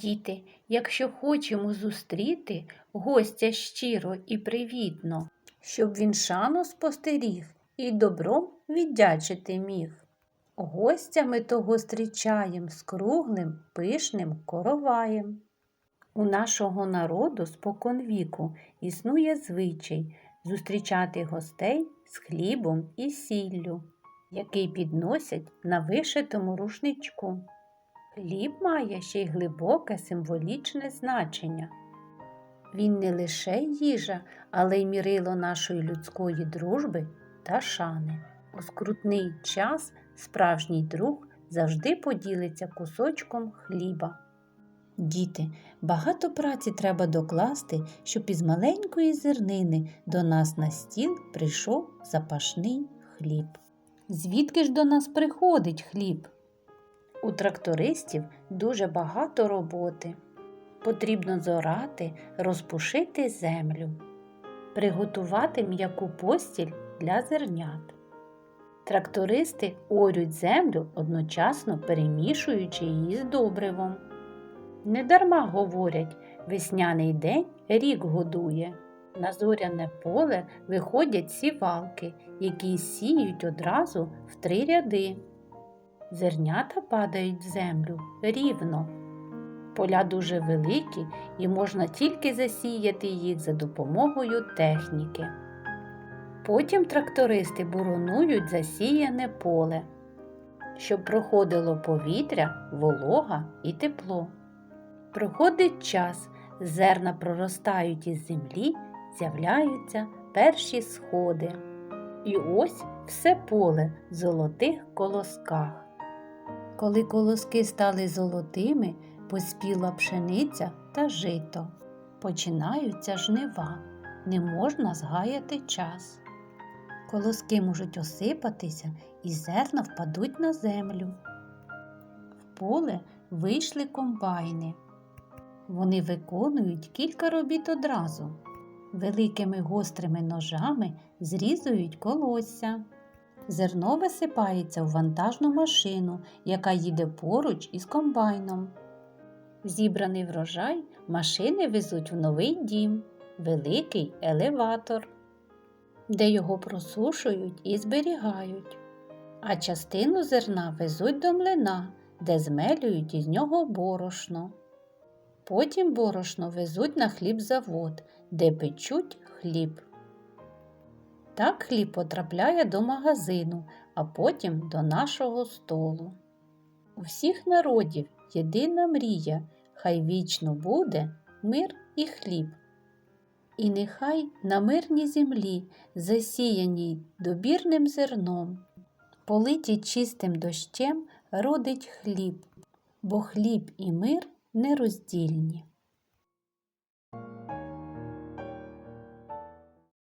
Діти, якщо хочемо зустріти гостя щиро і привітно, щоб він шану спостеріг і добром віддячити міг. Гостя ми того зустрічаєм з круглим пишним короваєм. У нашого народу споконвіку існує звичай зустрічати гостей з хлібом і сіллю, який підносять на вишитому рушничку. Хліб має ще й глибоке символічне значення. Він не лише їжа, але й мірило нашої людської дружби та шани. У скрутний час справжній друг завжди поділиться кусочком хліба. Діти, багато праці треба докласти, щоб із маленької зернини до нас на стіл прийшов запашний хліб. Звідки ж до нас приходить хліб? У трактористів дуже багато роботи. Потрібно зорати, розпушити землю, приготувати м'яку постіль для зернят. Трактористи орють землю, одночасно перемішуючи її з добривом. Недарма говорять, весняний день рік годує. На зоряне поле виходять сівалки, які сіють одразу в три ряди. Зернята падають в землю рівно. Поля дуже великі і можна тільки засіяти їх за допомогою техніки. Потім трактористи боронують засіяне поле, щоб проходило повітря, волога і тепло. Проходить час, зерна проростають із землі, з'являються перші сходи. І ось все поле в золотих колосках. Коли колоски стали золотими, поспіла пшениця та жито. Починаються жнива, не можна згаяти час. Колоски можуть осипатися і зерна впадуть на землю. В поле вийшли комбайни. Вони виконують кілька робіт одразу. Великими гострими ножами зрізують колосся. Зерно висипається в вантажну машину, яка їде поруч із комбайном. Зібраний врожай машини везуть в новий дім, великий елеватор, де його просушують і зберігають. А частину зерна везуть до млина, де змелюють із нього борошно. Потім борошно везуть на хлібзавод, де печуть хліб. Так хліб потрапляє до магазину, а потім до нашого столу. У всіх народів єдина мрія, хай вічно буде мир і хліб. І нехай на мирній землі, засіяній добірним зерном, политій чистим дощем родить хліб, бо хліб і мир нероздільні.